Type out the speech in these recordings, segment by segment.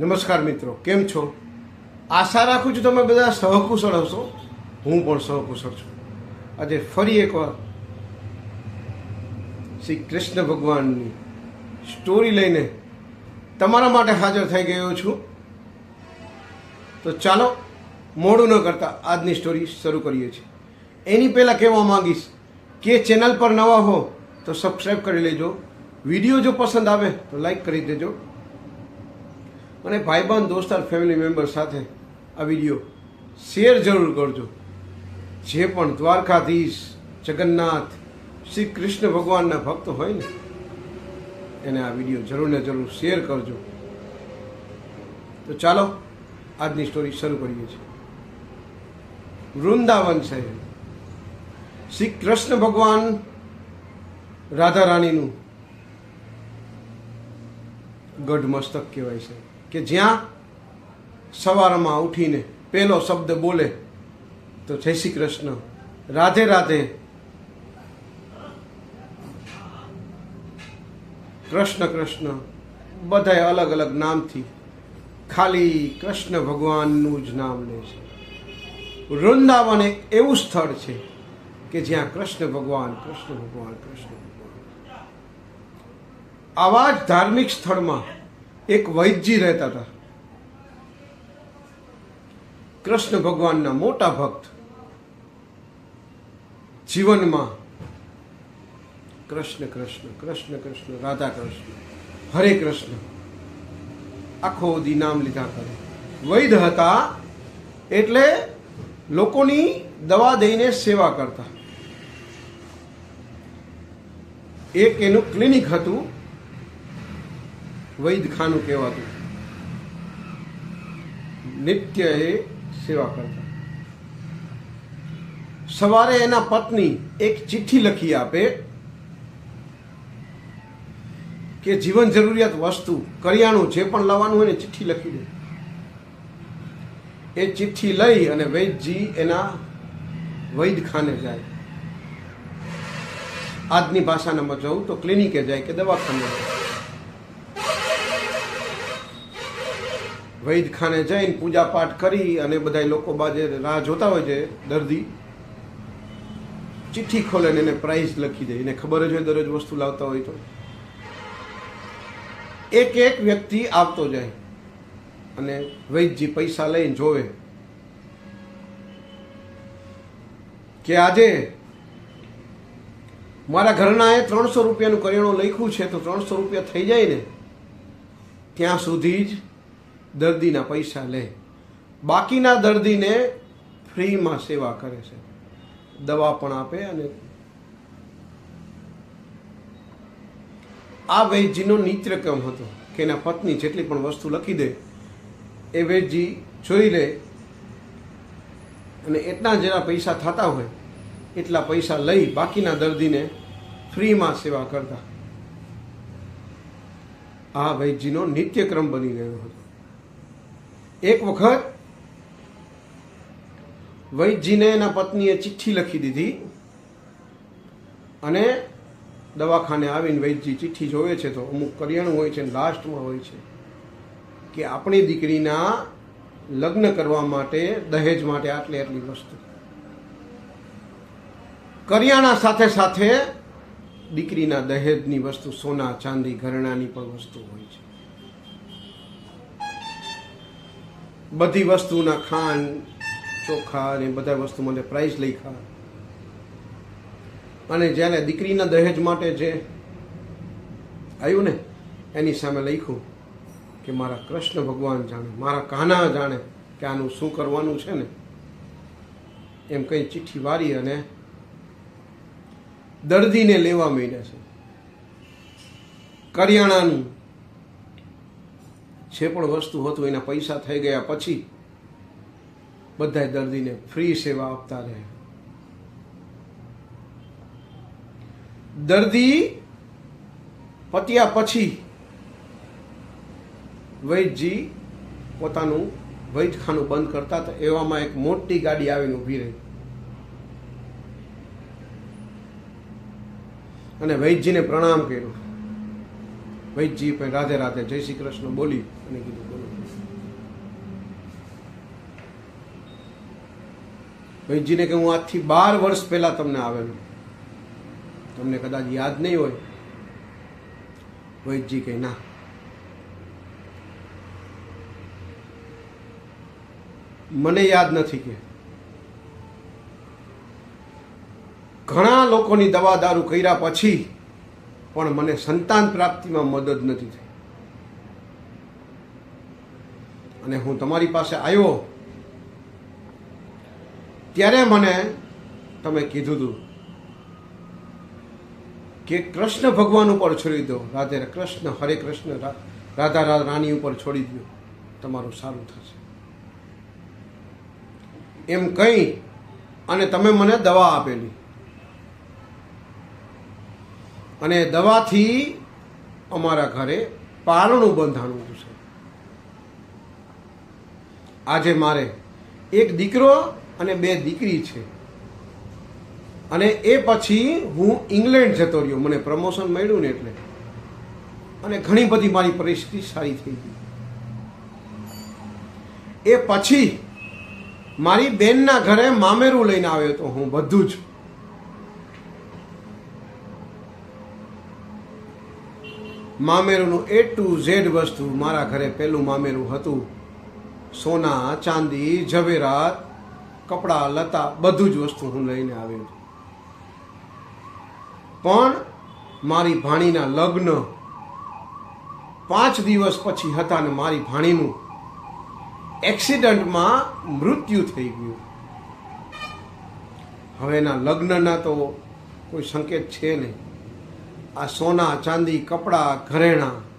નમસ્કાર મિત્રો, કેમ છો? આશા રાખું છું તમે બધા સહકુશળ હશો. હું પણ સહકુશળ છું. આજે ફરી એકવાર શ્રી કૃષ્ણ ભગવાનની સ્ટોરી લઈને તમારા માટે હાજર થઈ ગયો છું. તો ચાલો, મોડું ન કરતા આજની સ્ટોરી શરૂ કરીએ છીએ. એની પહેલાં કહેવા માંગીશ કે ચેનલ પર નવા હો તો સબસ્ક્રાઈબ કરી લેજો. વીડિયો જો પસંદ આવે તો લાઈક કરી દેજો. અને ભાઈબંધ દોસ્તાર ફેમિલી મેમ્બર સાથે આ વીડિયો શેર જરૂર કરજો. જે પણ દ્વારકાધીશ, જગન્નાથ, શ્રી કૃષ્ણ ભગવાનના ભક્ત હોય ને, એને આ વીડિયો જરૂર ને જરૂર શેર કરજો. તો ચાલો, આજની સ્ટોરી શરૂ કરીએ છીએ. વૃંદાવન છે શ્રી કૃષ્ણ ભગવાન રાધા રાણીનું ગઢ મસ્તક કહેવાય છે. કે જ્યાં સવારમાં ઉઠીને પહેલો શબ્દ બોલે, તો જય શ્રી કૃષ્ણ. રાધે રાધે. કૃષ્ણ કૃષ્ણ, બધાય અલગ અલગ નામથી. ખાલી કૃષ્ણ ભગવાનનું જ નામ લે છે. વૃંદાવન એક એવું સ્થળ છે કે જ્યાં કૃષ્ણ ભગવાન કૃષ્ણ ભગવાન કૃષ્ણ ભગવાન. આવા જ ધાર્મિક સ્થળમાં એક વૈદ્યજી રહેતા હતા. કૃષ્ણ ભગવાનના મોટા ભક્ત જીવનમાં કૃષ્ણ કૃષ્ણ કૃષ્ણ કૃષ્ણ, રાધા કૃષ્ણ, હરે કૃષ્ણ, આખો દી નામ લીધા કરે. વૈદ હતા એટલે લોકોની દવા દઈને સેવા કરતા. એક એનું ક્લિનિક હતું વૈદખાનું કહેવાતું. નિત્ય એ સેવા કરતા. સવારે એના પત્ની એક ચિઠ્ઠી લખી આપે કે જીવન જરૂરિયાત વસ્તુ કરિયાણું જે પણ લાવવાનું હોય ને ચિઠ્ઠી લખી દે. એ ચિઠ્ઠી લઈ અને વૈદજી એના વૈદખાને જાય. આજની ભાષાનામાં જવું તો ક્લિનિકે જાય કે દવાખાને જાય. વૈદખાને જઈને પૂજાપાઠ કરી અને બધા લોકો બાજે રાહ જોતા હોય છે, દર્દી. ચિઠ્ઠી ખોલે ને એને પ્રાઇઝ લખી દે. એને ખબર જ હોય દરરોજ વસ્તુ લાવતા હોય તો. એક એક વ્યક્તિ આવતો જાય અને વૈદજી પૈસા લઈને જોવે કે આજે મારા ઘરના એ ત્રણસો રૂપિયાનું કરિયાણું લખ્યું છે, તો ત્રણસો રૂપિયા થઈ જાય ને, ત્યાં સુધી જ દર્દીના પૈસા લે. બાકીના દર્દીને ફ્રીમાં સેવા કરે છે. દવા પણ આપે અને આ વૈદજીનો નિત્યક્રમ હતો કે એના પત્ની જેટલી પણ વસ્તુ લખી દે, એ વૈદજી જોઈ લે અને એટલા જેના પૈસા થતા હોય, એટલા પૈસા લઈ બાકીના દર્દીને ફ્રીમાં સેવા કરતા. આ વૈદજીનો નિત્યક્રમ બની ગયો હતો. એક વખત વૈદજીને એના પત્નીએ ચિઠ્ઠી લખી દીધી અને દવાખાને આવીને વૈદજી ચિઠ્ઠી જોવે છે તો અમુક કરિયાણું હોય છે લાસ્ટમાં હોય છે કે આપણી દીકરીના લગ્ન કરવા માટે, દહેજ માટે આટલી આટલી વસ્તુ. કરિયાણા સાથે સાથે દીકરીના દહેજની વસ્તુ, સોના, ચાંદી, ઘરેણાની પણ વસ્તુ હોય છે. બધી વસ્તુના ખાંડ, ચોખા ને બધા વસ્તુ માટે પ્રાઇસ લખ્યા. અને જ્યારે દીકરીના દહેજ માટે જે આવ્યું ને, એની સામે લખ્યું કે મારા કૃષ્ણ ભગવાન જાણે, મારા કાના જાણે કે આનું શું કરવાનું છે ને? એમ કંઈ ચિઠ્ઠી વારી અને દર્દીને લેવા માંડ્યા છે. કરિયાણાનું જે પણ વસ્તુ હતું એના પૈસા થઈ ગયા પછી બધા દર્દીને ફ્રી સેવા આપતા રહે. દર્દી પત્યા પછી વૈદજી પોતાનું વૈદખાનું બંધ કરતા હતા. એવામાં એક મોટી ગાડી આવીને ઊભી રહી. અને વૈદજીને પ્રણામ કર્યો. વૈદજી પણ રાધે રાધે જય શ્રી કૃષ્ણ બોલી અને કીધું, બોલો. વૈદજીને કે હું આજથી બાર વર્ષ પહેલા તમને આવેલું. તમને કદાચ યાદ નહીં હોય. વૈદજી કે ના. મને યાદ નથી કે ઘણા લોકોની દવા દારૂ કર્યા પછી પણ મને સંતાન પ્રાપ્તિમાં મદદ નથી થઈ. અને હું તમારી પાસે આવ્યો ત્યારે મને તમે કીધું હતું કે કૃષ્ણ ભગવાન ઉપર છોડી દો, રાધે કૃષ્ણ, હરે કૃષ્ણ રાધા રાધા રાણી ઉપર છોડી દો, તમારું સારું થશે. એમ કહી અને તમે મને દવા આપેલી. અને દવાથી અમારા ઘરે પારણું બંધાણું છે. આજે મારે એક દીકરો અને બે દીકરી છે. અને એ પછી હું ઇંગ્લેન્ડ જતો રહ્યો. મને પ્રમોશન મળ્યું ને એટલે. અને ઘણી બધી મારી પરિસ્થિતિ સારી થઈ ગઈ. એ પછી મારી બેનના ઘરે મામેરું લઈને આવ્યો તો હું બધું જ. મામેરુંનું એ ટુ ઝેડ વસ્તુ મારા ઘરે પહેલું મામેરું હતું. સોના, ચાંદી ઝવેરાત કપડાં, લતા, બધું જ વસ્તુ હું લઈને આવ્યો છું. પણ મારી ભાણીના લગ્ન પાંચ દિવસ પછી હતા ને મારી ભાણીનું એક્સિડન્ટમાં મૃત્યુ થઈ ગયું. હવેના લગ્નના તો કોઈ સંકેત છે નહીં. આ સોના, ચાંદી, કપડાં, ઘરેણાં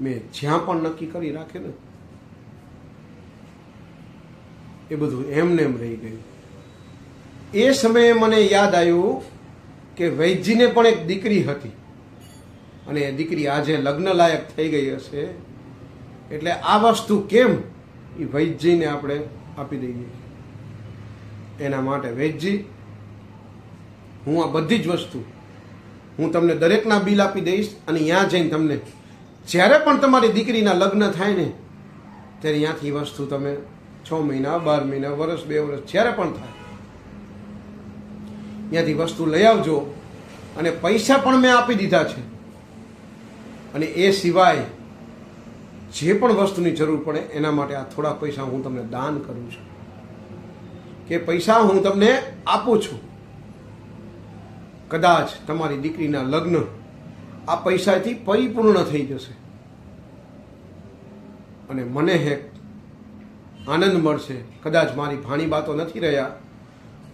મેં જ્યાં પણ નક્કી કરી રાખે ને એ બધું એમને એમ રહી ગયું. એ સમયે મને યાદ આવ્યું કે વૈદજીને પણ એક દીકરી હતી. અને એ દીકરી આજે લગ્ન લાયક થઈ ગઈ હશે. એટલે આ વસ્તુ કેમ એ વૈદજીને આપણે આપી દઈએ. એના માટે વૈદજી હું આ બધી જ વસ્તુ હું તમને દરેકના બિલ આપી દઈશ અને ત્યાં જઈને તમને જ્યારે પણ તમારી દીકરીના લગ્ન થાય ને, ત્યારે ત્યાંથી વસ્તુ તમે છ મહિના, બાર મહિના, વર્ષ, બે વર્ષ, જ્યારે પણ થાય. ત્યાંથી વસ્તુ લઈ આવજો અને પૈસા પણ મેં આપી દીધા છે. અને એ સિવાય જે પણ વસ્તુની જરૂર પડે એના માટે આ થોડા પૈસા હું તમને દાન કરું છું. કે પૈસા હું તમને આપું છું. કદાચ તમારી દીકરીના લગ્ન આ પૈસાથી પરિપૂર્ણ થઈ જશે. અને મને એક આનંદ મળશે. કદાચ મારી ભાણીબા તો નથી રહ્યા,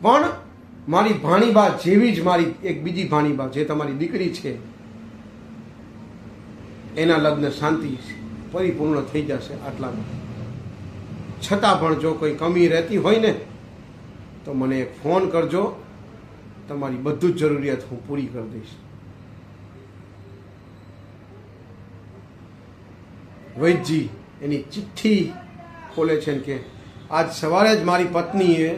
પણ મારી ભાણીબા જેવી જ મારી એક બીજી ભાણીબા જે તમારી દીકરી છે, એના લગ્ન શાંતિ પરિપૂર્ણ થઈ જશે આટલામાં છતાં પણ જો કોઈ કમી રહેતી હોય ને, તો મને એક ફોન કરજો. તમારી બધું જ જરૂરિયાત હું પૂરી કરી દઈશ. વૈદજી, એની ચિઠ્ઠી ખોલે છે કે, આજ સવારે જ મારી પત્નીએ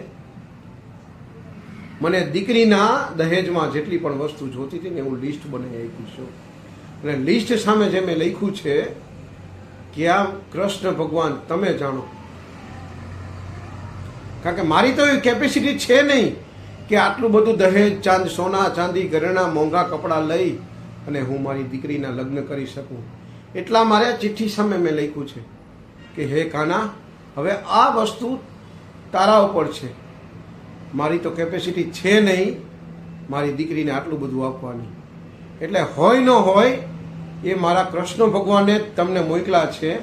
મને દીકરીના દહેજમાં જેટલી પણ વસ્તુ જોતી હતી ને હું લિસ્ટ બનાવી આપ્યું છું. અને લિસ્ટ સામે જે મેં લખ્યું છે કે આ કૃષ્ણ ભગવાન, તમે જાણો. કારણ કે મારી તો એવી કેપેસિટી છે નહીં કે આટલું બધું દહેજ, ચાંદ, સોના, ચાંદી, ઘરેણા, મોંઘા કપડાં લઈ અને હું મારી દીકરીના લગ્ન કરી શકું. એટલા મારે ચિઠ્ઠી સામે મેં લખ્યું છે કે, હે કાના હવે આ વસ્તુ તારા ઉપર છે. મારી તો કેપેસિટી છે નહીં. મારી દીકરીને આટલું બધું આપવાની. એટલે હોય ન હોય એ મારા કૃષ્ણ ભગવાને તમને મોકલા છે.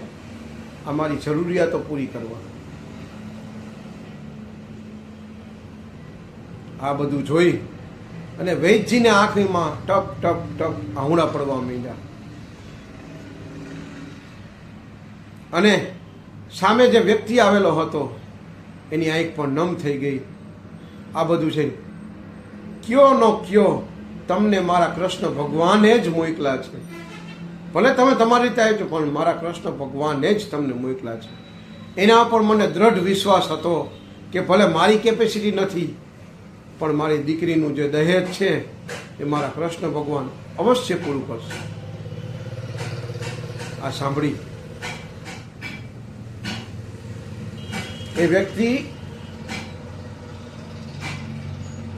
આ મારી જરૂરિયાતો પૂરી કરવા. આ બધું જોઈ અને વૈદજીને આંખમાં ટપ ટપ ટપ આહુણા પડવા માંડ્યા. અને સામે જે વ્યક્તિ આવેલો હતો, એની આંખ પણ નમ થઈ ગઈ. આ બધું છે. કયો નો કયો તમને મારા કૃષ્ણ ભગવાને જ મોકલા છે. ભલે તમે તમારી રીતે આવ્યો પણ મારા કૃષ્ણ ભગવાને જ તમને મોકલા છે. એના પર મને દ્રઢ વિશ્વાસ હતો કે ભલે મારી કેપેસિટી નથી, પણ મારી દીકરીનું જે દહેજ છે, એ મારા કૃષ્ણ ભગવાન અવશ્ય પૂરું કરશે. આ સાંભળી. એ વ્યક્તિ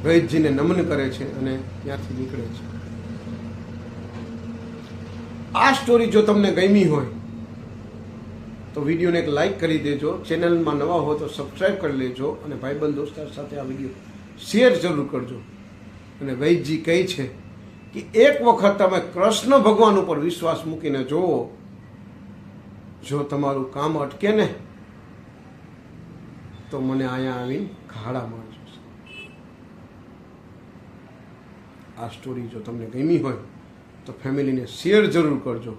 વૈદજીને નમન કરે છે અને ત્યાંથી નીકળે છે. આ સ્ટોરી જો તમને ગમી હોય, તો વિડીયોને એક લાઈક કરી દેજો, ચેનલમાં નવા હો તો સબસ્ક્રાઈબ કરી લેજો અને ભાઈબંધ દોસ્તાર સાથે આ વીડિયો શેર જરૂર કરજો. અને વૈદજી કહે છે કે એક વખત તમે કૃષ્ણ ભગવાન ઉપર વિશ્વાસ મૂકીને જુઓ, જો તમારું કામ અટકે ને તો મને અહીંયા આવીને ખાડા મળશે આ સ્ટોરી જો તમને ગમી હોય, તો ફેમિલીને શેર જરૂર કરજો.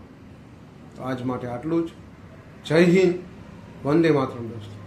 તો આજ માટે આટલું જ. જય હિન્દ. વંદે માતરમ દોસ્તો.